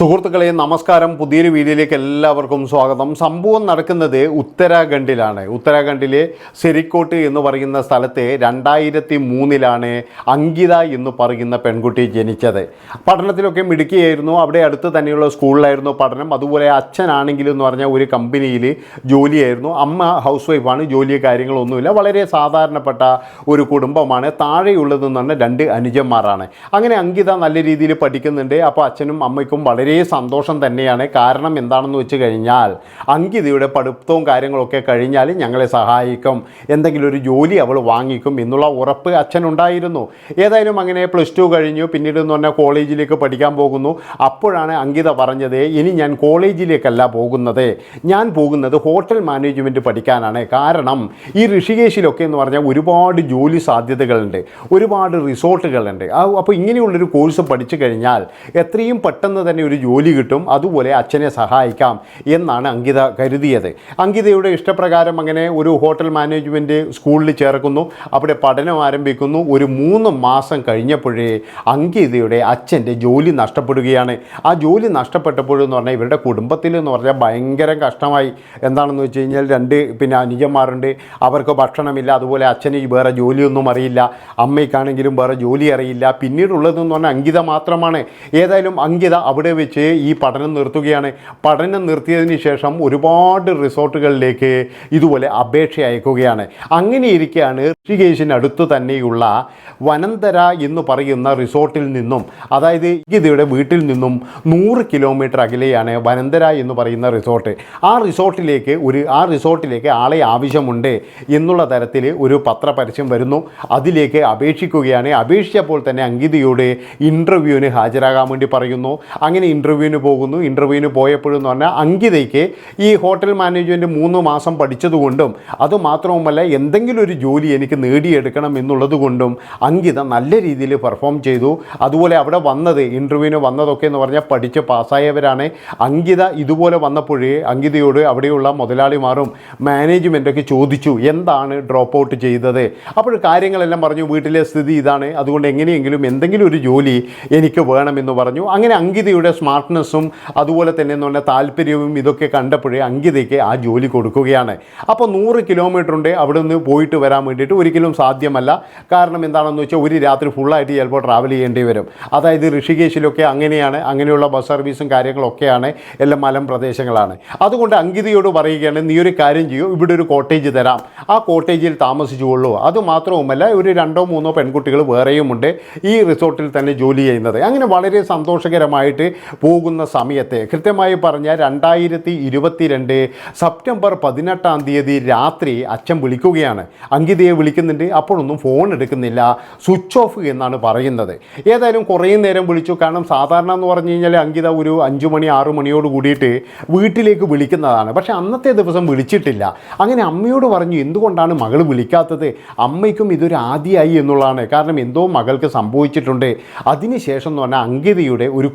സുഹൃത്തുക്കളെ നമസ്കാരം. പുതിയൊരു വീഡിയോയിലേക്ക് എല്ലാവർക്കും സ്വാഗതം. സംഭവം നടക്കുന്നത് ഉത്തരാഖണ്ഡിലാണ്. ഉത്തരാഖണ്ഡിലെ സെരിക്കോട്ട് എന്ന് പറയുന്ന സ്ഥലത്തെ രണ്ടായിരത്തി മൂന്നിലാണ് അങ്കിത എന്ന് പറയുന്ന പെൺകുട്ടി ജനിച്ചത്. പഠനത്തിലൊക്കെ മിടുക്കിയായിരുന്നു. അവിടെ അടുത്ത് തന്നെയുള്ള സ്കൂളിലായിരുന്നു പഠനം. അതുപോലെ അച്ഛനാണെങ്കിലും എന്ന് പറഞ്ഞാൽ ഒരു കമ്പനിയിൽ ജോലിയായിരുന്നു. അമ്മ ഹൗസ് വൈഫാണ്. ജോലി കാര്യങ്ങളൊന്നുമില്ല. വളരെ സാധാരണപ്പെട്ട ഒരു കുടുംബമാണ്. താഴെയുള്ളതെന്ന് പറഞ്ഞാൽ രണ്ട് അനുജന്മാരാണ്. അങ്ങനെ അങ്കിത നല്ല രീതിയിൽ പഠിക്കുന്നുണ്ട്. അപ്പോൾ അച്ഛനും അമ്മയ്ക്കും വളരെ സന്തോഷം തന്നെയാണ്. കാരണം എന്താണെന്ന് വെച്ച് കഴിഞ്ഞാൽ അങ്കിതയുടെ പഠിത്തവും കാര്യങ്ങളൊക്കെ കഴിഞ്ഞാൽ ഞങ്ങളെ സഹായിക്കും. എന്തെങ്കിലും ഒരു ജോലി അവൾ വാങ്ങിക്കും എന്നുള്ള ഉറപ്പ് അച്ഛനുണ്ടായിരുന്നു. ഏതായാലും അങ്ങനെ പ്ലസ് ടു കഴിഞ്ഞു. പിന്നീട് എന്ന് പറഞ്ഞാൽ കോളേജിലേക്ക് പഠിക്കാൻ പോകുന്നു. അപ്പോഴാണ് അങ്കിത പറഞ്ഞത് ഇനി ഞാൻ കോളേജിലേക്കല്ല പോകുന്നത്. ഞാൻ പോകുന്നത് ഹോട്ടൽ മാനേജ്മെന്റ് പഠിക്കാനാണ്. കാരണം ഈ ഋഷികേശിലൊക്കെ എന്ന് പറഞ്ഞാൽ ഒരുപാട് ജോലി സാധ്യതകളുണ്ട്. ഒരുപാട് റിസോർട്ടുകളുണ്ട്. അപ്പോൾ ഇങ്ങനെയുള്ളൊരു കോഴ്സ് പഠിച്ചു കഴിഞ്ഞാൽ എത്രയും പെട്ടെന്ന് തന്നെ ഒരു ജോലി കിട്ടും അതുപോലെ അച്ഛനെ സഹായിക്കാം എന്നാണ് അങ്കിത കരുതിയത്. അങ്കിതയുടെ ഇഷ്ടപ്രകാരം അങ്ങനെ ഒരു ഹോട്ടൽ മാനേജ്മെന്റ് സ്കൂളിൽ ചേർക്കുന്നു. അവിടെ പഠനം ആരംഭിക്കുന്നു. ഒരു മൂന്ന് മാസം കഴിഞ്ഞപ്പോഴേ അങ്കിതയുടെ അച്ഛന്റെ ജോലി നഷ്ടപ്പെടുകയാണ്. ആ ജോലി നഷ്ടപ്പെട്ടപ്പോഴെന്ന് പറഞ്ഞാൽ ഇവരുടെ കുടുംബത്തിൽ എന്ന് പറഞ്ഞാൽ ഭയങ്കര കഷ്ടമായി. എന്താണെന്ന് വെച്ച് കഴിഞ്ഞാൽ രണ്ട് പിന്നെ അനുജന്മാരുണ്ട്. അവർക്ക് ഭക്ഷണമില്ല. അതുപോലെ അച്ഛന് വേറെ ജോലിയൊന്നും അറിയില്ല. അമ്മയ്ക്കാണെങ്കിലും വേറെ ജോലി അറിയില്ല. പിന്നീടുള്ളതെന്ന് പറഞ്ഞാൽ അങ്കിത മാത്രമാണ്. ഏതായാലും അങ്കിത അവിടെ വെച്ച് ഈ പഠനം നിർത്തുകയാണ്. പഠനം നിർത്തിയതിന് ശേഷം ഒരുപാട് റിസോർട്ടുകളിലേക്ക് ഇതുപോലെ അപേക്ഷ അയക്കുകയാണ്. അങ്ങനെ ഇരിക്കുകയാണ് ഋഷികേശിന് അടുത്ത് തന്നെയുള്ള വനന്തര എന്ന് പറയുന്ന റിസോർട്ടിൽ നിന്നും അതായത് ഗീതയുടെ വീട്ടിൽ നിന്നും നൂറ് കിലോമീറ്റർ അകലെയാണ് വനന്തര എന്ന് പറയുന്ന റിസോർട്ട്. ആ റിസോർട്ടിലേക്ക് ഒരു ആ റിസോർട്ടിലേക്ക് ആളെ ആവശ്യമുണ്ട് എന്നുള്ള തരത്തിൽ ഒരു പത്രപരസ്യം വരുന്നു. അതിലേക്ക് അപേക്ഷിക്കുകയാണ്. അപേക്ഷിച്ചപ്പോൾ തന്നെ അങ്കിതയോട് ഇന്റർവ്യൂവിന് ഹാജരാകാൻ വേണ്ടി പറയുന്നു. അങ്ങനെ ഇന്റർവ്യൂവിന് പോകുന്നു. ഇന്റർവ്യൂവിന് പോയപ്പോഴെന്ന് പറഞ്ഞാൽ അങ്കിതയ്ക്ക് ഈ ഹോട്ടൽ മാനേജ്മെന്റ് മൂന്ന് മാസം പഠിച്ചതുകൊണ്ടും അതുമാത്രവുമല്ല എന്തെങ്കിലും ഒരു ജോലി എനിക്ക് നേടിയെടുക്കണം എന്നുള്ളതുകൊണ്ടും അങ്കിത നല്ല രീതിയിൽ പെർഫോം ചെയ്തു. അതുപോലെ അവിടെ വന്നത് ഇന്റർവ്യൂവിന് വന്നതൊക്കെ എന്ന് പറഞ്ഞാൽ പഠിച്ച് പാസ്സായവരാണ്. അങ്കിത ഇതുപോലെ വന്നപ്പോഴേ അങ്കിതയോട് അവിടെയുള്ള മുതലാളിമാരും മാനേജ്മെന്റൊക്കെ ചോദിച്ചു എന്താണ് ഡ്രോപ്പ് ഔട്ട് ചെയ്തത്? അപ്പോൾ കാര്യങ്ങളെല്ലാം പറഞ്ഞു വീട്ടിലെ സ്ഥിതി ഇതാണ്. അതുകൊണ്ട് എങ്ങനെയെങ്കിലും എന്തെങ്കിലും ഒരു ജോലി എനിക്ക് വേണമെന്ന് പറഞ്ഞു. അങ്ങനെ അങ്കിതയുടെ സ്മാർട്ട്നെസ്സും അതുപോലെ തന്നെ എന്ന് പറഞ്ഞാൽ താല്പര്യവും ഇതൊക്കെ കണ്ടപ്പോഴേ അങ്കിതയ്ക്ക് ആ ജോലി കൊടുക്കുകയാണ്. അപ്പോൾ നൂറ് കിലോമീറ്റർ ഉണ്ട് അവിടെ നിന്ന് പോയിട്ട് വരാൻ വേണ്ടിയിട്ട് ഒരിക്കലും സാധ്യമല്ല. കാരണം എന്താണെന്ന് വെച്ചാൽ ഒരു രാത്രി ഫുള്ളായിട്ട് ചിലപ്പോൾ ട്രാവൽ ചെയ്യേണ്ടി വരും. അതായത് ഋഷികേശിലൊക്കെ അങ്ങനെയാണ് അങ്ങനെയുള്ള ബസ് സർവീസും കാര്യങ്ങളൊക്കെയാണ് എല്ലാം മലം പ്രദേശങ്ങളാണ്. അതുകൊണ്ട് അങ്കിതയോട് പറയുകയാണ് നീ ഒരു കാര്യം ചെയ്യൂ ഇവിടെ ഒരു കോട്ടേജ് തരാം. ആ കോട്ടേജിൽ താമസിച്ചുകൊള്ളൂ അതുമാത്രവുമല്ല ഒരു രണ്ടോ മൂന്നോ പെൺകുട്ടികൾ വേറെയുമുണ്ട് ഈ റിസോർട്ടിൽ തന്നെ ജോലി ചെയ്യുന്നത്. അങ്ങനെ വളരെ സന്തോഷകരമായിട്ട് പോകുന്ന സമയത്ത് കൃത്യമായി പറഞ്ഞാൽ രണ്ടായിരത്തി ഇരുപത്തിരണ്ട് സെപ്റ്റംബർ പതിനെട്ടാം തീയതി രാത്രി അച്ഛൻ വിളിക്കുകയാണ്. അങ്കിതയെ വിളിക്കുന്നുണ്ട്. അപ്പോഴൊന്നും ഫോൺ എടുക്കുന്നില്ല. സ്വിച്ച് ഓഫ് എന്നാണ് പറയുന്നത്. ഏതായാലും കുറേ നേരം വിളിച്ചു. കാരണം സാധാരണ എന്ന് പറഞ്ഞു കഴിഞ്ഞാൽ അങ്കിത ഒരു അഞ്ചു മണി ആറു മണിയോട് കൂടിയിട്ട് വീട്ടിലേക്ക് വിളിക്കുന്നതാണ്. പക്ഷേ അന്നത്തെ ദിവസം വിളിച്ചിട്ടില്ല. അങ്ങനെ അമ്മയോട് പറഞ്ഞു എന്തുകൊണ്ടാണ് മകൾ വിളിക്കാത്തത്? അമ്മയ്ക്കും ഇതൊരു ആദ്യമായി എന്നുള്ളതാണ്. കാരണം എന്തോ മകൾക്ക് സംഭവിച്ചിട്ടുണ്ട്. അതിനുശേഷം എന്ന് പറഞ്ഞാൽ അങ്കിതയുടെ ഒരു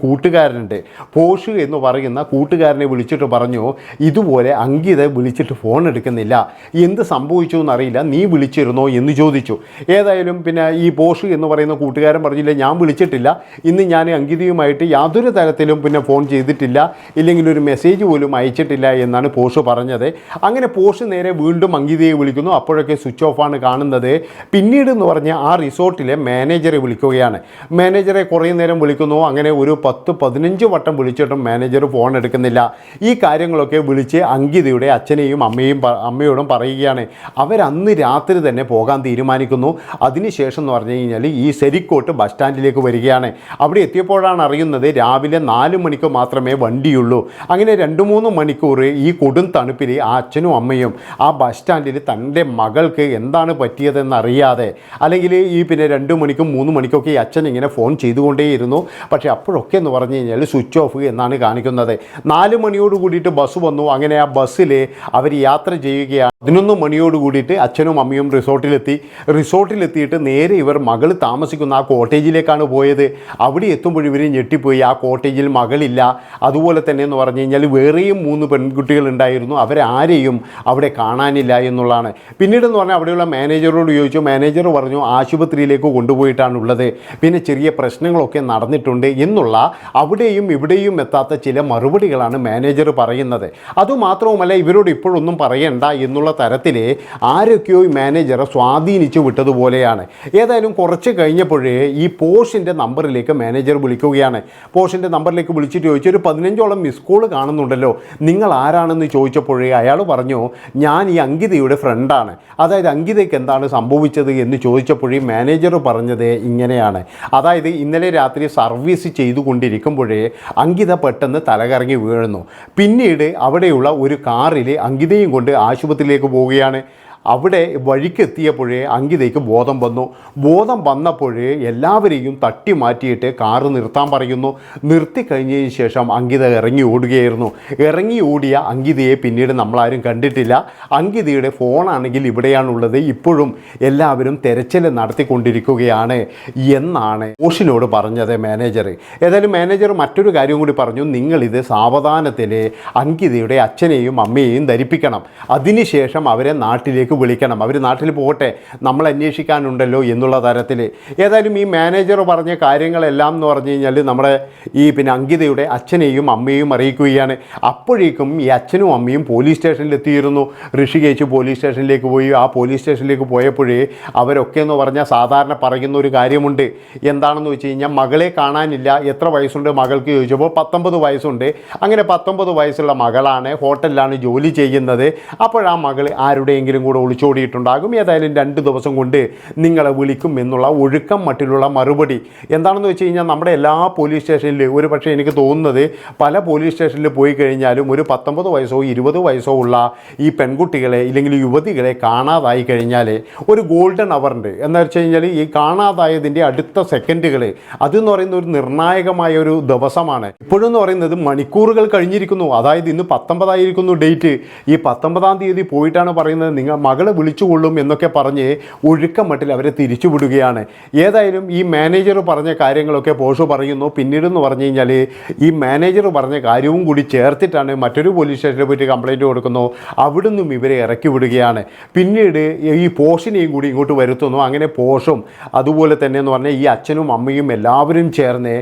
കൂട്ടുകാരനുണ്ട് പോഷു എന്ന് പറയുന്ന കൂട്ടുകാരനെ വിളിച്ചിട്ട് പറഞ്ഞു ഇതുപോലെ അങ്കിത വിളിച്ചിട്ട് ഫോൺ എടുക്കുന്നില്ല. എന്ത് സംഭവിച്ചു എന്നറിയില്ല. നീ വിളിച്ചിരുന്നോ? എന്ന് ചോദിച്ചു. ഏതായാലും പിന്നെ ഈ പോഷു എന്ന് പറയുന്ന കൂട്ടുകാരൻ പറഞ്ഞില്ല ഞാൻ വിളിച്ചിട്ടില്ല. ഇന്ന് ഞാൻ അങ്കിതയുമായിട്ട് യാതൊരു തരത്തിലും പിന്നെ ഫോൺ ചെയ്തിട്ടില്ല. ഇല്ലെങ്കിൽ ഒരു മെസ്സേജ് പോലും അയച്ചിട്ടില്ല എന്നാണ് പോഷു പറഞ്ഞത്. അങ്ങനെ പോഷു നേരെ വീണ്ടും അങ്കിതയെ വിളിക്കുന്നു. അപ്പോഴൊക്കെ സ്വിച്ച് ഓഫാണ് കാണുന്നത്. പിന്നീട് എന്ന് പറഞ്ഞാൽ ആ റിസോർട്ടിലെ മാനേജറെ വിളിക്കുകയാണ്. മാനേജറെ കുറേ നേരം വിളിക്കുന്നു. അങ്ങനെ ഒരു പത്ത് പതിനഞ്ച് വട്ടം വിളിച്ചിട്ടും മാനേജർ ഫോൺ എടുക്കുന്നില്ല. ഈ കാര്യങ്ങളൊക്കെ വിളിച്ച് അങ്കിതയുടെ അച്ഛനെയും അമ്മയും അമ്മയോടും പറയുകയാണ്. അവരന്ന് രാത്രി തന്നെ പോകാൻ തീരുമാനിക്കുന്നു. അതിനുശേഷം എന്ന് പറഞ്ഞു കഴിഞ്ഞാൽ ഈ സെരിക്കോട്ട് ബസ് സ്റ്റാൻഡിലേക്ക് വരികയാണ്. അവിടെ എത്തിയപ്പോഴാണ് അറിയുന്നത് രാവിലെ നാല് മണിക്ക് മാത്രമേ വണ്ടിയുള്ളൂ. അങ്ങനെ രണ്ട് മൂന്ന് മണിക്കൂർ ഈ കൊടും തണുപ്പിൽ ആ അച്ഛനും അമ്മയും ആ ബസ് സ്റ്റാൻഡിൽ തന്റെ മകൾക്ക് എന്താണ് പറ്റിയതെന്ന് അറിയാതെ അല്ലെങ്കിൽ ഈ പിന്നെ രണ്ട് മണിക്കും മൂന്ന് മണിക്കൊക്കെ ഈ അച്ഛൻ ഇങ്ങനെ ഫോൺ ചെയ്തുകൊണ്ടേയിരുന്നു. പക്ഷേ അപ്പോഴൊക്കെ എന്ന് പറഞ്ഞു കഴിഞ്ഞാൽ സ്വിച്ച് ഓഫ് എന്നാണ് കാണിക്കുന്നത്. നാല് മണിയോട് കൂടിയിട്ട് ബസ് വന്നു. അങ്ങനെ ആ ബസ്സിൽ അവർ യാത്ര ചെയ്യുകയാണ്. പതിനൊന്ന് മണിയോട് കൂടിയിട്ട് അച്ഛനും അമ്മയും റിസോർട്ടിലെത്തി റിസോർട്ടിലെത്തിയിട്ട് നേരെ ഇവർ മകൾ താമസിക്കുന്ന ആ കോട്ടേജിലേക്കാണ് പോയത്. അവിടെ എത്തുമ്പോൾ ഇവർ ഞെട്ടിപ്പോയി. ആ കോട്ടേജിൽ മകളില്ല. അതുപോലെ തന്നെ എന്ന് പറഞ്ഞു കഴിഞ്ഞാൽ വേറെയും മൂന്ന് പെൺകുട്ടികൾ ഉണ്ടായിരുന്നു. അവരാരെയും അവിടെ കാണാനില്ല എന്നുള്ളതാണ്. പിന്നീട് എന്ന് പറഞ്ഞാൽ അവിടെയുള്ള മാനേജറോട് ചോദിച്ചു. മാനേജർ പറഞ്ഞു ആശുപത്രിയിലേക്ക് കൊണ്ടുപോയിട്ടാണ് ഉള്ളത് പിന്നെ ചെറിയ പ്രശ്നങ്ങളൊക്കെ നടന്നിട്ടുണ്ട് എന്നുള്ള അവിടെ അവിടെയും ഇവിടെയും എത്താത്ത ചില മറുപടികളാണ് മാനേജർ പറയുന്നത്. അതുമാത്രവുമല്ല ഇവരോട് ഇപ്പോഴൊന്നും പറയണ്ട എന്നുള്ള തരത്തിൽ ആരൊക്കെയോ മാനേജറെ സ്വാധീനിച്ചു വിട്ടതുപോലെയാണ്. ഏതായാലും കുറച്ച് കഴിഞ്ഞപ്പോഴേ ഈ പോഷിന്റെ നമ്പറിലേക്ക് മാനേജർ വിളിക്കുകയാണ്. പോഷിന്റെ നമ്പറിലേക്ക് വിളിച്ചിട്ട് ചോദിച്ചു ഒരു പതിനഞ്ചോളം മിസ് കോൾ കാണുന്നുണ്ടല്ലോ. നിങ്ങൾ ആരാണെന്ന് ചോദിച്ചപ്പോഴേ അയാൾ പറഞ്ഞു ഞാൻ ഈ അങ്കിതയുടെ ഫ്രണ്ടാണ് അതായത് അങ്കിതയ്ക്ക് എന്താണ് സംഭവിച്ചത് എന്ന് ചോദിച്ചപ്പോഴേ മാനേജർ പറഞ്ഞത് ഇങ്ങനെയാണ്. അതായത് ഇന്നലെ രാത്രി സർവീസ് ചെയ്തുകൊണ്ടിരിക്കുമ്പോഴേ അങ്കിത പെട്ടെന്ന് തലകറങ്ങി വീഴുന്നു. പിന്നീട് അവിടെയുള്ള ഒരു കാറിൽ അങ്കിതയും കൊണ്ട് ആശുപത്രിയിലേക്ക് പോവുകയാണ്. അവിടെ വഴിക്കെത്തിയപ്പോഴേ അങ്കിതയ്ക്ക് ബോധം വന്നു. ബോധം വന്നപ്പോഴേ എല്ലാവരെയും തട്ടി മാറ്റിയിട്ട് കാറ് നിർത്താൻ പറയുന്നു. നിർത്തി കഴിഞ്ഞതിന് ശേഷം അങ്കിത ഇറങ്ങി ഓടുകയായിരുന്നു. ഇറങ്ങി ഓടിയ അങ്കിതയെ പിന്നീട് നമ്മളാരും കണ്ടിട്ടില്ല. അങ്കിതയുടെ ഫോണാണെങ്കിൽ ഇവിടെയാണുള്ളത്. ഇപ്പോഴും എല്ലാവരും തെരച്ചിൽ നടത്തിക്കൊണ്ടിരിക്കുകയാണ് എന്നാണ് ഓഷിനോട് പറഞ്ഞത് മാനേജർ. ഏതായാലും മാനേജർ മറ്റൊരു കാര്യം കൂടി പറഞ്ഞു. നിങ്ങളിത് സാവധാനത്തിൽ അങ്കിതയുടെ അച്ഛനെയും അമ്മയെയും ധരിപ്പിക്കണം. അതിനുശേഷം അവരെ നാട്ടിലേക്ക് വിളിക്കണം. അവർ നാട്ടിൽ പോകട്ടെ നമ്മൾ അന്വേഷിക്കാനുണ്ടല്ലോ എന്നുള്ള തരത്തിൽ. ഏതായാലും ഈ മാനേജർ പറഞ്ഞ കാര്യങ്ങളെല്ലാം എന്ന് പറഞ്ഞു കഴിഞ്ഞാൽ നമ്മുടെ ഈ പിന്നെ അങ്കിതയുടെ അച്ഛനെയും അമ്മയെയും അറിയിക്കുകയാണ്. അപ്പോഴേക്കും ഈ അച്ഛനും അമ്മയും പോലീസ് സ്റ്റേഷനിലെത്തിയിരുന്നു ഋഷികേശ് പോലീസ് സ്റ്റേഷനിലേക്ക് പോയി. ആ പോലീസ് സ്റ്റേഷനിലേക്ക് പോയപ്പോഴേ അവരൊക്കെ എന്ന് പറഞ്ഞാൽ സാധാരണ പറയുന്ന ഒരു കാര്യമുണ്ട്. എന്താണെന്ന് വെച്ച് കഴിഞ്ഞാൽ മകളെ കാണാനില്ല. എത്ര വയസ്സുണ്ട് മകൾക്ക് ചോദിച്ചപ്പോൾ പത്തൊമ്പത് വയസ്സുണ്ട്. അങ്ങനെ പത്തൊമ്പത് വയസ്സുള്ള മകളാണ് ഹോട്ടലിലാണ് ജോലി ചെയ്യുന്നത്. അപ്പോഴാ മകൾ ആരുടെയെങ്കിലും കൂടെ ഒളിച്ചോടിയിട്ടുണ്ടാകും ഏതായാലും രണ്ട് ദിവസം കൊണ്ട് നിങ്ങളെ വിളിക്കും എന്നുള്ള ഒഴുക്കം മട്ടിലുള്ള മറുപടി. എന്താണെന്ന് വെച്ച് കഴിഞ്ഞാൽ നമ്മുടെ എല്ലാ പോലീസ് സ്റ്റേഷനിൽ ഒരു പക്ഷേ എനിക്ക് തോന്നുന്നത് പല പോലീസ് സ്റ്റേഷനിൽ പോയി കഴിഞ്ഞാലും ഒരു പത്തൊമ്പത് വയസ്സോ ഇരുപത് വയസ്സോ ഉള്ള ഈ പെൺകുട്ടികളെ ഇല്ലെങ്കിൽ യുവതികളെ കാണാതായി കഴിഞ്ഞാൽ ഒരു ഗോൾഡൻ അവറുണ്ട് എന്ന് വെച്ച് കഴിഞ്ഞാൽ ഈ കാണാതായതിന്റെ അടുത്ത സെക്കൻഡുകൾ അതെന്ന് പറയുന്ന ഒരു നിർണായകമായ ഒരു ദിവസമാണ്. ഇപ്പോഴെന്ന് പറയുന്നത് മണിക്കൂറുകൾ കഴിഞ്ഞിരിക്കുന്നു. അതായത് ഇന്ന് പത്തൊമ്പതായിരിക്കുന്നു ഡേറ്റ്. ഈ പത്തൊമ്പതാം തീയതി പോയിട്ടാണ് പറയുന്നത്. നിങ്ങൾ മകളെ വിളിച്ചുകൊള്ളും എന്നൊക്കെ പറഞ്ഞ് ഒഴുക്കം മട്ടിൽ അവരെ തിരിച്ചുവിടുകയാണ്. ഏതായാലും ഈ മാനേജർ പറഞ്ഞ കാര്യങ്ങളൊക്കെ പോഷു പറയുന്നു. പിന്നീട് എന്ന് പറഞ്ഞു കഴിഞ്ഞാൽ ഈ മാനേജർ പറഞ്ഞ കാര്യവും കൂടി ചേർത്തിട്ടാണ് മറ്റൊരു പോലീസ് സ്റ്റേഷനിൽ പോയിട്ട് കംപ്ലൈന്റ് കൊടുക്കുന്നു. അവിടുന്നും ഇവരെ ഇറക്കി വിടുകയാണ്. പിന്നീട് ഈ പോഷിനെയും കൂടി ഇങ്ങോട്ട് വരുത്തുന്നു. അങ്ങനെ പോഷും അതുപോലെ തന്നെ എന്ന് പറഞ്ഞാൽ ഈ അച്ഛനും അമ്മയും എല്ലാവരും ചേർന്ന്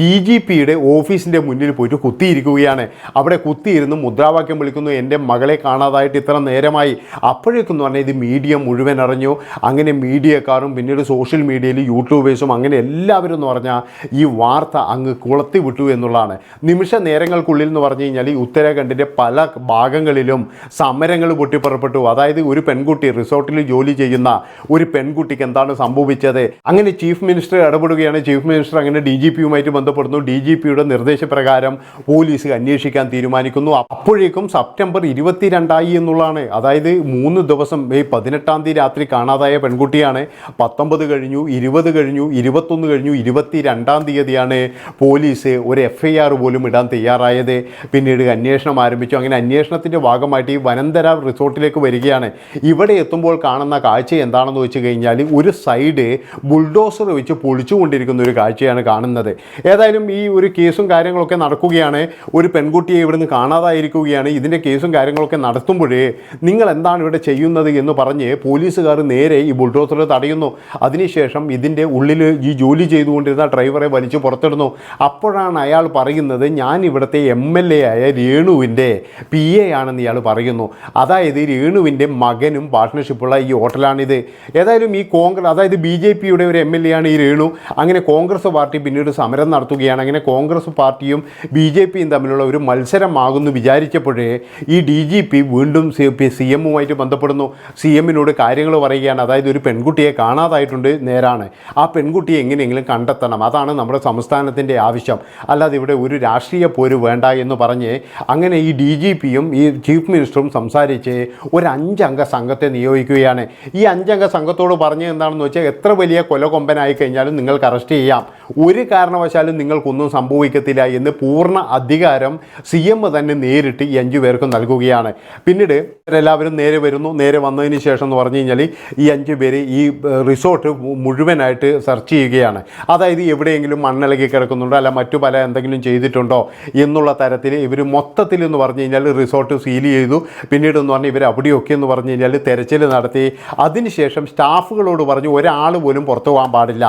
ഡി ജി പിയുടെ ഓഫീസിന്റെ മുന്നിൽ പോയിട്ട് കുത്തിയിരിക്കുകയാണ്. അവിടെ കുത്തിയിരുന്ന് മുദ്രാവാക്യം വിളിക്കുന്നു. എന്റെ മകളെ കാണാതായിട്ട് ഇത്ര നേരമായി. അപ്പോഴേക്കും എന്ന് പറഞ്ഞാൽ ഇത് മീഡിയ മുഴുവൻ അറിഞ്ഞു. അങ്ങനെ മീഡിയക്കാരും പിന്നീട് സോഷ്യൽ മീഡിയയിൽ യൂട്യൂബേഴ്സും അങ്ങനെ എല്ലാവരും എന്ന് പറഞ്ഞാൽ ഈ വാർത്ത അങ്ങ് കുളത്തി വിട്ടു എന്നുള്ളതാണ്. നിമിഷ നേരങ്ങൾക്കുള്ളിൽ എന്ന് പറഞ്ഞു കഴിഞ്ഞാൽ ഈ ഉത്തരാഖണ്ഡിന്റെ പല ഭാഗങ്ങളിലും സമരങ്ങൾ പൊട്ടിപ്പുറപ്പെട്ടു. അതായത് ഒരു പെൺകുട്ടി റിസോർട്ടിൽ ജോലി ചെയ്യുന്ന ഒരു പെൺകുട്ടിക്ക് എന്താണ് സംഭവിച്ചത്? അങ്ങനെ ചീഫ് മിനിസ്റ്റർ ഇടപെടുകയാണ്. ചീഫ് മിനിസ്റ്റർ അങ്ങനെ ഡി ജി പിയുമായിട്ട് ബന്ധപ്പെടുന്നു. ഡി ജി പിയുടെ നിർദ്ദേശപ്രകാരം പോലീസ് അന്വേഷിക്കാൻ തീരുമാനിക്കുന്നു. അപ്പോഴേക്കും സെപ്റ്റംബർ ഇരുപത്തിരണ്ടായി എന്നുള്ളതാണ്. അതായത് മൂന്ന് ദിവസം ഈ പതിനെട്ടാം തീയതി രാത്രി കാണാതായ പെൺകുട്ടിയാണ്. പത്തൊമ്പത് കഴിഞ്ഞു ഇരുപത് കഴിഞ്ഞു ഇരുപത്തൊന്ന് കഴിഞ്ഞു ഇരുപത്തി രണ്ടാം തീയതിയാണ് പോലീസ് ഒരു എഫ് ഐ ആർ പോലും ഇടാൻ തയ്യാറായത്. പിന്നീട് അന്വേഷണം ആരംഭിച്ചു. അങ്ങനെ അന്വേഷണത്തിന്റെ ഭാഗമായിട്ട് ഈ വനന്തര റിസോർട്ടിലേക്ക് വരികയാണ്. ഇവിടെ എത്തുമ്പോൾ കാണുന്ന കാഴ്ച എന്താണെന്ന് വെച്ച് കഴിഞ്ഞാൽ ഒരു സൈഡ് ബുൾഡോസർ വെച്ച് പൊളിച്ചുകൊണ്ടിരിക്കുന്ന ഒരു കാഴ്ചയാണ് കാണുന്നത്. ഏതായാലും ഈ ഒരു കേസും കാര്യങ്ങളൊക്കെ നടക്കുകയാണ്. ഒരു പെൺകുട്ടിയെ ഇവിടുന്ന് കാണാതായിരിക്കുകയാണ്. ഇതിന്റെ കേസും കാര്യങ്ങളൊക്കെ നടത്തുമ്പോഴേ നിങ്ങൾ എന്താണ് ഇവിടെ ചെയ്യുന്നത്? എന്ന് പറഞ്ഞ് പോലീസുകാർ നേരെ ഈ ബുൾഡോസർ തടയുന്നു. അതിനുശേഷം ഇതിന്റെ ഉള്ളിൽ ഈ ജോലി ചെയ്തുകൊണ്ടിരുന്ന ഡ്രൈവറെ വലിച്ചു പുറത്തിടുന്നു. അപ്പോഴാണ് അയാൾ പറയുന്നത് ഞാൻ ഇവിടുത്തെ എം എൽ എ ആയ രേണുവിന്റെ പി എ ആണെന്ന് ഇയാൾ പറയുന്നു. അതായത് രേണുവിന്റെ മകനും പാർട്ട്ണർഷിപ്പുള്ള ഈ ഹോട്ടലാണിത്. ഏതായാലും ഈ കോൺഗ്രസ് അതായത് ബി ജെ പിയുടെ ഒരു എം എൽ എ ആണ് ഈ രേണു. അങ്ങനെ കോൺഗ്രസ് പാർട്ടി പിന്നീട് സമരം നടത്തുകയാണ്. അങ്ങനെ കോൺഗ്രസ് പാർട്ടിയും ബി ജെ പിയും തമ്മിലുള്ള ഒരു മത്സരമാകുന്നു വിചാരിച്ചപ്പോഴേ ഈ ഡി ജി പി വീണ്ടും സി എമ്മുമായിട്ട് ബന്ധപ്പെടുന്നു. സി എമ്മിനോട് കാര്യങ്ങൾ പറയുകയാണ്. അതായത് ഒരു പെൺകുട്ടിയെ കാണാതായിട്ടുണ്ട് നേരാണ്. ആ പെൺകുട്ടിയെ എങ്ങനെയെങ്കിലും കണ്ടെത്തണം. അതാണ് നമ്മുടെ സംസ്ഥാനത്തിന്റെ ആവശ്യം. അല്ലാതെ ഇവിടെ ഒരു രാഷ്ട്രീയ പോര് വേണ്ട എന്ന് പറഞ്ഞ് അങ്ങനെ ഈ ഡി ജി പിയും ഈ ചീഫ് മിനിസ്റ്ററും സംസാരിച്ച് ഒരു അഞ്ചംഗ സംഘത്തെ നിയോഗിക്കുകയാണ്. ഈ അഞ്ചംഗ സംഘത്തോട് പറഞ്ഞത് എന്താണെന്ന് വെച്ചാൽ എത്ര വലിയ കൊലകൊമ്പനായി കഴിഞ്ഞാലും നിങ്ങൾക്ക് അറസ്റ്റ് ചെയ്യാം. ഒരു കാരണവശാലും നിങ്ങൾക്കൊന്നും സംഭവിക്കത്തില്ല എന്ന് പൂർണ അധികാരം സി എം തന്നെ നേരിട്ട് ഈ അഞ്ചു പേർക്ക് നൽകുകയാണ്. പിന്നീട് എല്ലാവരും നേരെ വരുന്നു. നേരെ നേരെ വന്നതിന് ശേഷം എന്ന് പറഞ്ഞു കഴിഞ്ഞാൽ ഈ അഞ്ച് പേര് ഈ റിസോർട്ട് മുഴുവനായിട്ട് സെർച്ച് ചെയ്യുകയാണ്. അതായത് എവിടെയെങ്കിലും മണ്ണിളകി കിടക്കുന്നുണ്ടോ അല്ല മറ്റു പല എന്തെങ്കിലും ചെയ്തിട്ടുണ്ടോ എന്നുള്ള തരത്തിൽ ഇവർ മൊത്തത്തിൽ എന്ന് പറഞ്ഞു കഴിഞ്ഞാൽ റിസോർട്ട് സീൽ ചെയ്തു. പിന്നീട് എന്ന് പറഞ്ഞാൽ ഇവർ അവിടെയൊക്കെ എന്ന് പറഞ്ഞു കഴിഞ്ഞാൽ തെരച്ചിൽ നടത്തി. അതിനുശേഷം സ്റ്റാഫുകളോട് പറഞ്ഞു ഒരാൾ പോലും പുറത്തു പോകാൻ പാടില്ല.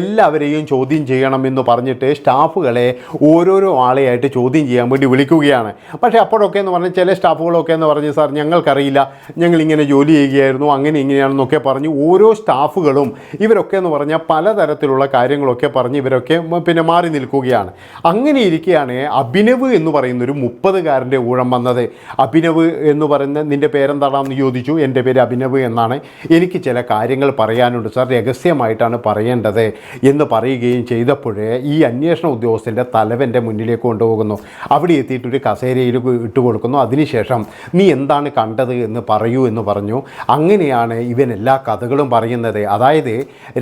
എല്ലാവരെയും ചോദ്യം ചെയ്യണം എന്ന് പറഞ്ഞിട്ട് സ്റ്റാഫുകളെ ഓരോരോ ആളെയായിട്ട് ചോദ്യം ചെയ്യാൻ വേണ്ടി വിളിക്കുകയാണ്. പക്ഷേ അപ്പോഴൊക്കെ എന്ന് പറഞ്ഞാൽ ചില സ്റ്റാഫുകളൊക്കെ എന്ന് പറഞ്ഞ് സാർ ഞങ്ങൾക്കറിയില്ല. ഞങ്ങളിങ്ങനെ ജോലി ചെയ്യുകയായിരുന്നു അങ്ങനെ ഇങ്ങനെയാണെന്നൊക്കെ പറഞ്ഞ് ഓരോ സ്റ്റാഫുകളും ഇവരൊക്കെ എന്ന് പറഞ്ഞാൽ പലതരത്തിലുള്ള കാര്യങ്ങളൊക്കെ പറഞ്ഞ് ഇവരൊക്കെ പിന്നെ മാറി നിൽക്കുകയാണ്. അങ്ങനെ ഇരിക്കുകയാണ് അഭിനവ് എന്ന് പറയുന്ന ഒരു മുപ്പതുകാരന്റെ ഊഴം വന്നത്. അഭിനവ് എന്ന് പറയുന്ന നിന്റെ പേരെന്താണെന്ന് ചോദിച്ചു. എന്റെ പേര് അഭിനവ് എന്നാണ്. എനിക്ക് ചില കാര്യങ്ങൾ പറയാനുണ്ട് സാർ രഹസ്യമായിട്ടാണ് പറയേണ്ടത് എന്ന് പറയുകയും ചെയ്തപ്പോഴേ ഈ അന്വേഷണ ഉദ്യോഗസ്ഥന്റെ തലവന്റെ മുന്നിലേക്ക് കൊണ്ടുപോകുന്നു. അവിടെ എത്തിയിട്ടൊരു കസേരയിൽ ഇട്ട് കൊടുക്കുന്നു. അതിനുശേഷം നീ എന്താണ് കണ്ടത് എന്ന് പറയൂ എന്ന് പറഞ്ഞു അങ്ങനെയാണ് ഇവൻ എല്ലാ കഥകളും പറയുന്നത്. അതായത്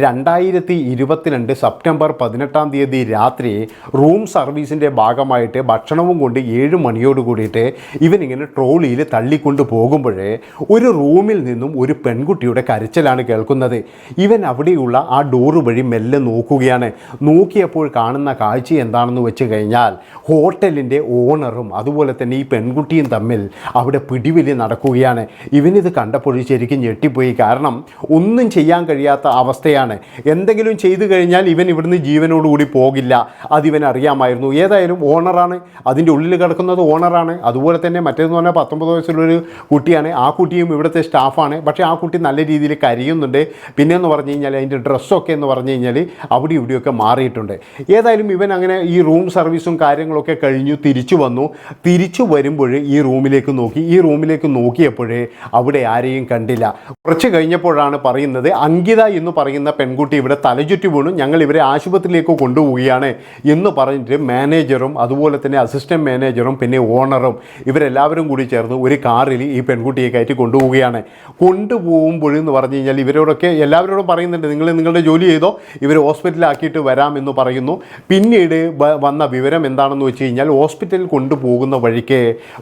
രണ്ടായിരത്തി ഇരുപത്തിരണ്ട് സെപ്റ്റംബർ പതിനെട്ടാം തീയതി രാത്രി റൂം സർവീസിന്റെ ഭാഗമായിട്ട് ഭക്ഷണവും കൊണ്ട് ഏഴ് മണിയോട് കൂടിയിട്ട് ഇവനിങ്ങനെ ട്രോളിയിൽ തള്ളിക്കൊണ്ട് പോകുമ്പോഴേ ഒരു റൂമിൽ നിന്നും ഒരു പെൺകുട്ടിയുടെ കരച്ചിലാണ് കേൾക്കുന്നത്. ഇവൻ അവിടെയുള്ള ആ ഡോറ് വഴി മെല്ലെ നോക്കുകയാണ്. നോക്കിയപ്പോൾ കാണുന്ന കാഴ്ച എന്താണെന്ന് വെച്ച് കഴിഞ്ഞാൽ ഹോട്ടലിന്റെ ഓണറും അതുപോലെ തന്നെ ഈ പെൺകുട്ടിയും തമ്മിൽ അവിടെ പിടിവലി നടക്കുകയാണ്. ഇവനിത് കണ്ടപ്പോൾ ശരിക്കും ഞെട്ടിപ്പോയി. കാരണം ഒന്നും ചെയ്യാൻ കഴിയാത്ത അവസ്ഥയാണ്. എന്തെങ്കിലും ചെയ്തു കഴിഞ്ഞാൽ ഇവൻ ഇവിടുന്ന് ജീവനോടുകൂടി പോകില്ല. അതിവൻ അറിയാമായിരുന്നു. ഏതായാലും ഓണറാണ് അതിന്റെ ഉള്ളിൽ കിടക്കുന്നത് ഓണറാണ് അതുപോലെ തന്നെ മറ്റേതെന്ന് പറഞ്ഞാൽ പത്തൊമ്പത് വയസ്സുള്ളൊരു കുട്ടിയാണ്. ആ കുട്ടിയും ഇവിടുത്തെ സ്റ്റാഫാണ് പക്ഷേ ആ കുട്ടി നല്ല രീതിയിൽ കരയുന്നുണ്ട്. പിന്നെ എന്ന് പറഞ്ഞു കഴിഞ്ഞാൽ അതിന്റെ ഡ്രസ്സൊക്കെ എന്ന് പറഞ്ഞു കഴിഞ്ഞാൽ അവിടെ ഇവിടെയൊക്കെ മാറിയിട്ടുണ്ട്. ഏതായാലും ഇവൻ അങ്ങനെ ഈ റൂം സർവീസും കാര്യങ്ങളൊക്കെ കഴിഞ്ഞു തിരിച്ചു വന്നു. തിരിച്ചു വരുമ്പോൾ ഈ റൂമിലേക്ക് നോക്കി. ഈ റൂമിലേക്ക് നോക്കിയപ്പോഴേ അവിടെ ആരെയും കണ്ടില്ല. കുറച്ച് കഴിഞ്ഞപ്പോഴാണ് പറയുന്നത് അങ്കിത എന്ന് പറയുന്ന പെൺകുട്ടി ഇവിടെ തലചുറ്റി വീണു. ഞങ്ങൾ ഇവരെ ആശുപത്രിയിലേക്ക് കൊണ്ടുപോവുകയാണ് എന്ന് പറഞ്ഞിട്ട് മാനേജറും അതുപോലെ തന്നെ അസിസ്റ്റന്റ് മാനേജറും പിന്നെ ഓണറും ഇവരെല്ലാവരും കൂടി ചേർന്ന് ഒരു കാറിൽ ഈ പെൺകുട്ടിയെ കയറ്റി കൊണ്ടുപോവുകയാണ്. കൊണ്ടുപോകുമ്പോഴെന്ന് പറഞ്ഞു കഴിഞ്ഞാൽ ഇവരോടൊക്കെ എല്ലാവരോടും പറയുന്നുണ്ട് നിങ്ങൾ നിങ്ങളുടെ ജോലി ചെയ്തോ ഇവർ ഹോസ്പിറ്റലാക്കിയിട്ട് വരാമെന്ന് പറയുന്നു. പിന്നീട് വന്ന വിവരം എന്താണെന്ന് വെച്ച് കഴിഞ്ഞാൽ ഹോസ്പിറ്റലിൽ കൊണ്ടുപോകുന്ന വഴിക്ക്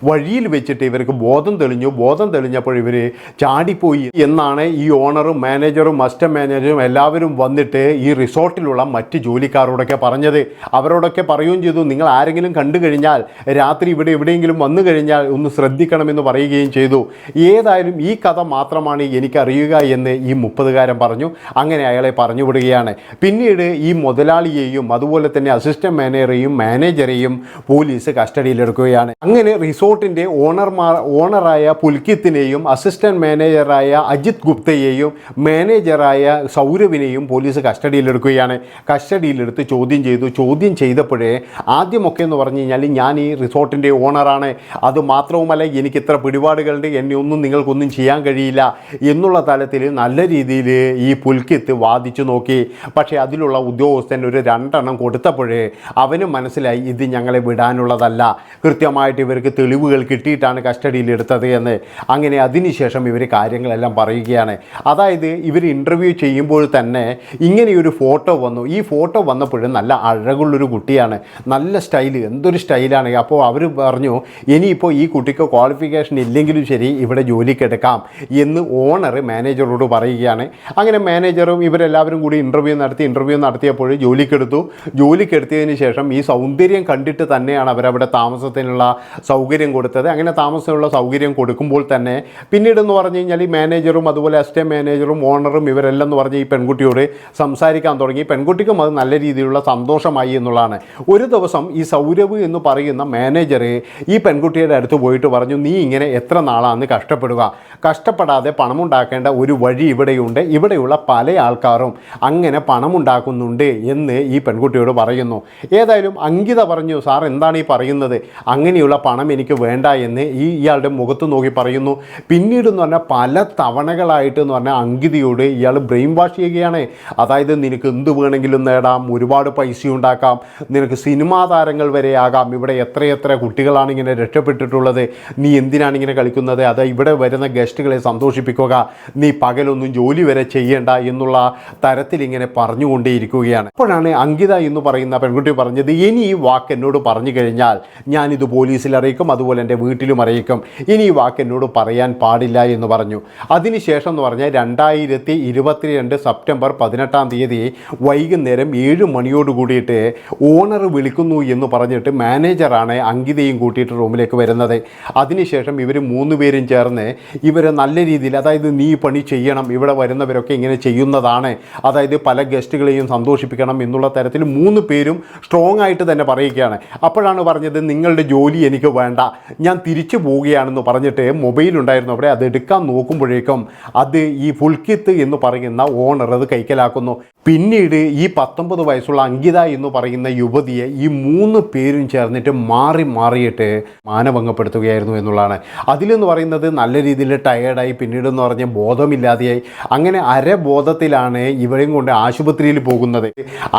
വഴിയിൽ വെച്ചിട്ട് ഇവർക്ക് ബോധം തെളിഞ്ഞു. ബോധം തെളിഞ്ഞപ്പോൾ ഇവർ ചാടിപ്പോയി എന്നാണ് ഈ ഓണറും മാനേജറും മസ്റ്റർ മാനേജറും എല്ലാവരും വന്നിട്ട് ഈ റിസോർട്ടിലുള്ള മറ്റ് ജോലിക്കാരോടൊക്കെ പറഞ്ഞത്. അവരോടൊക്കെ പറയുകയും ചെയ്തു നിങ്ങൾ ആരെങ്കിലും കണ്ടു കഴിഞ്ഞാൽ രാത്രി ഇവിടെ എവിടെയെങ്കിലും വന്നു കഴിഞ്ഞാൽ ഒന്ന് ശ്രദ്ധിക്കണമെന്ന് പറയുകയും ചെയ്തു. ഏതായാലും ഈ കഥ മാത്രമാണ് എനിക്കറിയുക എന്ന് ഈ മുപ്പതുകാരൻ പറഞ്ഞു. അങ്ങനെ അയാളെ പറഞ്ഞു വിടുകയാണ് പിന്നീട് ഈ മുതലാളിയെയും അതുപോലെ തന്നെ അസിസ്റ്റന്റ് മാനേജറെയും മാനേജറെയും പോലീസ് കസ്റ്റഡിയിലെടുക്കുകയാണ്. അങ്ങനെ റിസോർട്ടിന്റെ ഓണർമാർ ഓണറായ പുൽക്കിത്തിനെയും അസിസ്റ്റന്റ് മാനേജറായ അജിത് ഗുപ്തയെയും മാനേജറായ സൗരവിനെയും പോലീസ് കസ്റ്റഡിയിലെടുക്കുകയാണ്. കസ്റ്റഡിയിലെടുത്ത് ചോദ്യം ചെയ്തു. ചോദ്യം ചെയ്തപ്പോഴേ ആദ്യമൊക്കെ എന്ന് പറഞ്ഞു കഴിഞ്ഞാൽ ഞാൻ ഈ റിസോർട്ടിന്റെ ഓണറാണ്. അത് മാത്രവുമല്ല എനിക്ക് ഇത്ര പിടിപാടുകളുണ്ട്. എന്നെ ഒന്നും നിങ്ങൾക്കൊന്നും ചെയ്യാൻ കഴിയില്ല എന്നുള്ള തലത്തിൽ നല്ല രീതിയിൽ ഈ പുൽക്കിത്ത് വാദിച്ചു നോക്കി. പക്ഷേ അതിലുള്ള ഉദ്യോഗസ്ഥൻ ഒരു രണ്ടെണ്ണം കൊടുത്തപ്പോഴേ അവന് മനസ്സിലായി ഇത് ഞങ്ങളെ വിടാനുള്ളതല്ല. കൃത്യമായിട്ട് ഇവർക്ക് തെളിവുകൾ കിട്ടിയിട്ടാണ് കസ്റ്റഡിയിലെടുത്തത് എന്ന്. അങ്ങനെ അതിനുശേഷം ഇവർ കാര്യങ്ങളെല്ലാം പറയുകയാണ്. അതായത് ഇവർ ഇന്റർവ്യൂ ചെയ്യുമ്പോൾ തന്നെ ഇങ്ങനെയൊരു ഫോട്ടോ വന്നു. ഈ ഫോട്ടോ വന്നപ്പോഴും നല്ല അഴകുള്ളൊരു കുട്ടിയാണ്. നല്ല സ്റ്റൈൽ എന്തൊരു സ്റ്റൈലാണ് അപ്പോൾ അവർ പറഞ്ഞു ഇനിയിപ്പോൾ ഈ കുട്ടിക്ക് ക്വാളിഫിക്കേഷൻ ഇല്ലെങ്കിലും ശരി ഇവിടെ ജോലിക്കെടുക്കാം എന്ന് ഓണർ മാനേജറോട് പറയുകയാണ്. അങ്ങനെ മാനേജറും ഇവരെല്ലാവരും കൂടി ഇന്റർവ്യൂ നടത്തി ഇന്റർവ്യൂ നടത്തിയപ്പോൾ ജോലിക്കെടുത്തു ജോലിക്കെടുത്തതിന് ശേഷം ഈ സൗന്ദര്യം കണ്ടിട്ട് തന്നെയാണ് അവരവിടെ താമസത്തിനുള്ള സൗകര്യം കൊടുത്തത്. അങ്ങനെ താമസത്തിനുള്ള സൗകര്യം കൊടുക്കുമ്പോൾ തന്നെ പിന്നീട് എന്ന് പറഞ്ഞു കഴിഞ്ഞാൽ ഈ മാനേജറും അതുപോലെ അസിസ്റ്റന്റ് മാനേജറും ഓണറും ഇവരെല്ലാം എന്ന് പറഞ്ഞ് ഈ പെൺകുട്ടിയോട് സംസാരിക്കാൻ തുടങ്ങി. പെൺകുട്ടിക്കും അത് നല്ല രീതിയിലുള്ള സന്തോഷമായി എന്നുള്ളതാണ്. ഒരു ദിവസം ഈ സൗരവ് എന്ന് പറയുന്ന മാനേജർ ഈ പെൺകുട്ടിയുടെ അടുത്ത് പോയിട്ട് പറഞ്ഞു നീ ഇങ്ങനെ എത്ര നാളാണ് കഷ്ടപ്പെടുക. കഷ്ടപ്പെടാതെ പണമുണ്ടാക്കേണ്ട ഒരു വഴി ഇവിടെയുണ്ട്. ഇവിടെയുള്ള പല ആൾക്കാരും അങ്ങനെ പണമുണ്ടാക്കുന്നുണ്ട് എന്ന് ഈ പെൺകുട്ടിയോട് പറയുന്നു. ഏതായാലും അങ്കിത പറഞ്ഞു സാർ എന്താണ് ഈ പറയുന്നത്? അങ്ങനെയുള്ള പണം എനിക്ക് വേണ്ട എന്ന് ഈ ഇയാളുടെ മുഖത്ത് നോക്കി പറയുന്നു. പിന്നീട് എന്ന് പറഞ്ഞാൽ പല തവണകളായിട്ട് എന്ന് പറഞ്ഞാൽ അങ്കിതിയോട് ഇയാൾ ബ്രെയിൻ വാഷ് ചെയ്യുകയാണ്. അതായത് നിനക്ക് എന്ത് വേണമെങ്കിലും നേടാം ഒരുപാട് പൈസ ഉണ്ടാക്കാം നിനക്ക് സിനിമാ താരങ്ങൾ വരെ ആകാം. ഇവിടെ എത്രയെത്ര കുട്ടികളാണ് ഇങ്ങനെ രക്ഷപ്പെട്ടിട്ടുള്ളത്. നീ എന്തിനാണ് ഇങ്ങനെ കളിക്കുന്നത്? അത് ഇവിടെ വരുന്ന ഗസ്റ്റുകളെ സന്തോഷിപ്പിക്കുക. നീ പകലൊന്നും ജോലി വരെ ചെയ്യേണ്ട എന്നുള്ള തരത്തിൽ ഇങ്ങനെ പറഞ്ഞുകൊണ്ടേയിരിക്കുകയാണ്. അപ്പോഴാണ് അങ്കിത എന്ന് പറയുന്ന പെൺകുട്ടി പറഞ്ഞത് ഇനി ഈ വാക്ക് എന്നോട് പറഞ്ഞു കഴിഞ്ഞാൽ ഞാനിത് പോലീസിൽ അറിയിക്കും അതുപോലെ എന്റെ വീട്ടിലും അറിയിക്കും. ഇനി ഈ വാക്ക് എന്നോട് പറയാൻ പാടില്ല എന്ന് പറഞ്ഞു. അതിനുശേഷം എന്ന് പറഞ്ഞാൽ രണ്ടായിരത്തി ഇരുപത്തിരണ്ട് സെപ്റ്റംബർ പതിനെട്ടാം തീയതി വൈകുന്നേരം ഏഴ് മണിയോട് കൂടിയിട്ട് ഓണർ വിളിക്കുന്നു എന്ന് പറഞ്ഞിട്ട് മാനേജറാണ് അങ്കിതയും കൂട്ടിയിട്ട് റൂമിലേക്ക് വരുന്നത്. അതിനുശേഷം ഇവർ മൂന്ന് പേരും ചേർന്ന് ഇവർ നല്ല രീതിയിൽ അതായത് നീ പണി ചെയ്യണം ഇവിടെ വരുന്നവരൊക്കെ ഇങ്ങനെ ചെയ്യുന്നതാണ് അതായത് പല ഗസ്റ്റുകളെയും സന്തോഷിപ്പിക്കണം എന്നുള്ള തരത്തിൽ മൂന്ന് പേരും സ്ട്രോങ് ആയിട്ട് തന്നെ പറയുകയാണ്. അപ്പോഴാണ് പറഞ്ഞത് നിങ്ങളുടെ ജോലി എനിക്ക് വേണ്ട ഞാൻ തിരിച്ചു പോവുകയാണെന്ന് പറഞ്ഞിട്ട് മൊബൈൽ ഉണ്ടായിരുന്നു അവിടെ അത് എടുക്കാൻ നോക്കുമ്പോഴേക്കും അത് ഈ ഫുൽക്കിത്ത് എന്ന് പറയുന്ന ഓണർ അത് കൈക്കലാക്കുന്നു. പിന്നീട് ഈ പത്തൊമ്പത് വയസ്സുള്ള അങ്കിത എന്ന് പറയുന്ന യുവതിയെ ഈ മൂന്ന് പേരും ചേർന്നിട്ട് മാറി മാറിയിട്ട് മാനഭംഗപ്പെടുത്തുകയായിരുന്നു എന്നുള്ളതാണ്. അതിലെന്ന് പറയുന്നത് നല്ല രീതിയിൽ ടയേർഡായി പിന്നീട് എന്ന് പറഞ്ഞ് ബോധമില്ലാതെയായി. അങ്ങനെ അരബോധത്തിലാണ് ഇവരെയും കൊണ്ട് ആശുപത്രിയിൽ പോകുന്നത്.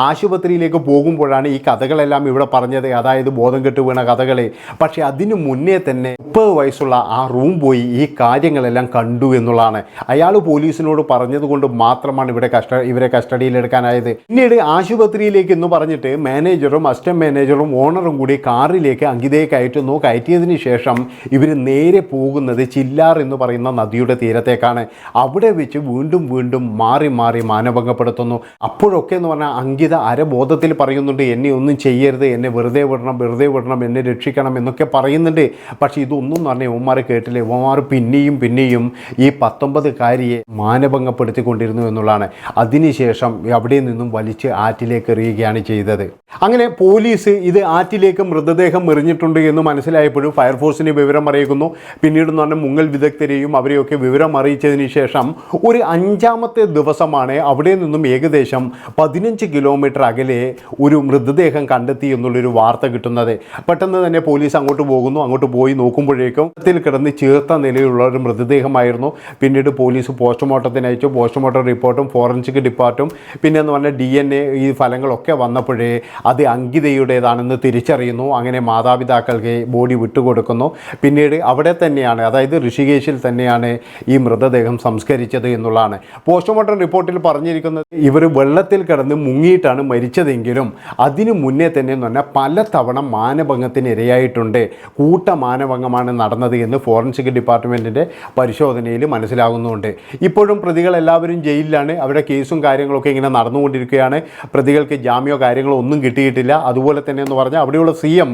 ആശുപത്രിയിലേക്ക് പോകുമ്പോഴാണ് ഈ കഥകളെല്ലാം ഇവിടെ പറഞ്ഞത്. അതായത് ബോധം കെട്ട് വീണ കഥകൾ പക്ഷേ അതിനു മുന്നേ തന്നെ മുപ്പത് വയസ്സുള്ള ആ റൂം പോയി ഈ കാര്യങ്ങളെല്ലാം കണ്ടു എന്നുള്ളതാണ്. അയാൾ പോലീസിനോട് പറഞ്ഞതുകൊണ്ട് മാത്രമാണ് ഇവിടെ കസ്റ്റ ഇവരെ കസ്റ്റഡിയിലെടുക്കാനായത്. പിന്നീട് ആശുപത്രിയിലേക്ക് എന്ന് പറഞ്ഞിട്ട് മാനേജറും അസിസ്റ്റന്റ് മാനേജറും ഓണറും കൂടി കാറിലേക്ക് അങ്കിതയെ കയറ്റുന്നു കയറ്റിയതിന് ശേഷം ഇവർ നേരെ പോകുന്നത് ചില്ലാർ എന്ന് പറയുന്ന നദിയുടെ തീരത്തേക്കാണ്. അവിടെ വെച്ച് വീണ്ടും വീണ്ടും മാറി മാറി മാനഭംഗപ്പെടുത്തുന്നു. അപ്പോഴൊക്കെ എന്ന് പറഞ്ഞാൽ അങ്കിത അരബോധത്തിൽ പറയുന്നുണ്ട് എന്നെ ഒന്നും ചെയ്യരുത് എന്നെ വെറുതെ വിടണം വെറുതെ വിടണം എന്നെ രക്ഷിക്കണം എന്നൊക്കെ പറയുന്നുണ്ട്. പക്ഷേ ഇതൊന്നും എന്ന് പറഞ്ഞാൽ ഉമ്മമാർ കേട്ടില്ല. ഉമ്മമാർ പിന്നെയും പിന്നെയും ഈ പത്തൊമ്പതുകാരിയെ മാനഭംഗപ്പെടുത്തിക്കൊണ്ടിരുന്നു എന്നുള്ളതാണ്. അതിനുശേഷം അവിടെ നിന്നും വലിച്ച് ആറ്റിലേക്ക് എറിയുകയാണ് ചെയ്തത്. അങ്ങനെ പോലീസ് ഇത് ആറ്റിലേക്ക് മൃതദേഹം എറിഞ്ഞിട്ടുണ്ട് എന്ന് മനസ്സിലായപ്പോഴും ഫയർഫോഴ്സിന് വിവരം അറിയിക്കുന്നു. പിന്നീട് എന്ന് പറഞ്ഞാൽ മുങ്ങൽ വിദഗ്ധരെയും അവരെയൊക്കെ വിവരം അറിയിച്ചതിന് ശേഷം ഒരു അഞ്ചാമത്തെ ദിവസമാണ് അവിടെ നിന്നും ഏകദേശം പതിനഞ്ച് കിലോമീറ്റർ അകലെ ഒരു മൃതദേഹം കണ്ടെത്തി എന്നുള്ളൊരു വാർത്ത കിട്ടുന്നത്. പെട്ടെന്ന് തന്നെ പോലീസ് അങ്ങോട്ട് പോകുന്നു. അങ്ങോട്ട് പോയി നോക്കുമ്പോഴേക്കും കിടന്ന് ചേർത്ത നിലയിലുള്ള ഒരു മൃതദേഹമായിരുന്നു. പിന്നീട് പോലീസ് പോസ്റ്റ്മോർട്ടത്തിന് അയച്ചു. പോസ്റ്റ്മോർട്ടം റിപ്പോർട്ടും ഫോറൻസിക് ഡിപ്പാർട്ടും പിന്നെ എന്ന് പറഞ്ഞാൽ ഡി എൻ എ ഈ ഫലങ്ങളൊക്കെ വന്നപ്പോഴേ അത് അങ്കിതയുടേതാണെന്ന് തിരിച്ചറിയുന്നു. അങ്ങനെ മാതാപിതാക്കൾക്ക് ബോഡി വിട്ടുകൊടുക്കുന്നു. പിന്നീട് അവിടെ തന്നെയാണ് അതായത് ഋഷികേശിൽ തന്നെയാണ് ഈ മൃതദേഹം സംസ്കരിച്ചത് എന്നുള്ളതാണ്. പോസ്റ്റ്മോർട്ടം റിപ്പോർട്ടിൽ പറഞ്ഞിരിക്കുന്നത് ഇവർ വെള്ളത്തിൽ കിടന്ന് മുങ്ങിയിട്ടാണ് മരിച്ചതെങ്കിലും അതിനു മുന്നേ തന്നെ എന്ന് പറഞ്ഞാൽ പലതവണ മാനഭംഗത്തിന് ഇരയായിട്ടുണ്ട്. കൂട്ട മാനഭംഗമാണ് നടന്നത് എന്ന് ഫോറൻസിക് ഡിപ്പാർട്ട്മെന്റിന്റെ പരിശോധനയിൽ മനസ്സിലാകുന്നുണ്ട് ഇപ്പോഴും പ്രതികൾ എല്ലാവരും ജയിലിലാണ്. അവരുടെ കേസും കാര്യങ്ങളൊക്കെ ഇങ്ങനെ നടന്നുകൊണ്ടിരിക്കുകയാണ്. പ്രതികൾക്ക് ജാമ്യമോ കാര്യങ്ങളോ ഒന്നും കിട്ടിയിട്ടില്ല. അതുപോലെ തന്നെ എന്ന് പറഞ്ഞാൽ അവിടെയുള്ള സി എം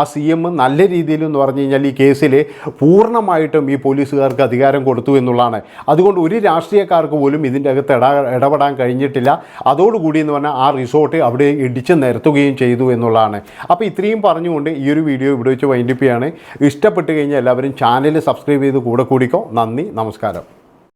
ആ സി എം നല്ല രീതിയിൽ എന്ന് പറഞ്ഞു കഴിഞ്ഞാൽ ഈ കേസിൽ പൂർണമായിട്ടും ഈ പോലീസുകാർക്ക് അധികാരം കൊടുത്തു എന്നുള്ളതാണ്. അതുകൊണ്ട് ഒരു രാഷ്ട്രീയക്കാർക്ക് പോലും ഇതിന്റെ അകത്ത് ഇട ഇടപെടാൻ കഴിഞ്ഞിട്ടില്ല. അതോടുകൂടി എന്ന് പറഞ്ഞാൽ ആ റിസോർട്ട് അവിടെ ഇടിച്ച് നിരത്തുകയും ചെയ്തു എന്നുള്ളതാണ്. അപ്പോൾ ഇത്രയും പറഞ്ഞുകൊണ്ട് ഈ ഒരു വീഡിയോ ഇവിടെ വെച്ച് വൈൻഡിപ്പിയാണ് ഇഷ്ടപ്പെട്ട് കഴിഞ്ഞാൽ എല്ലാവരും ചാനൽ സബ്സ്ക്രൈബ് ചെയ്ത് കൂടെ നന്ദി. നമസ്കാരം.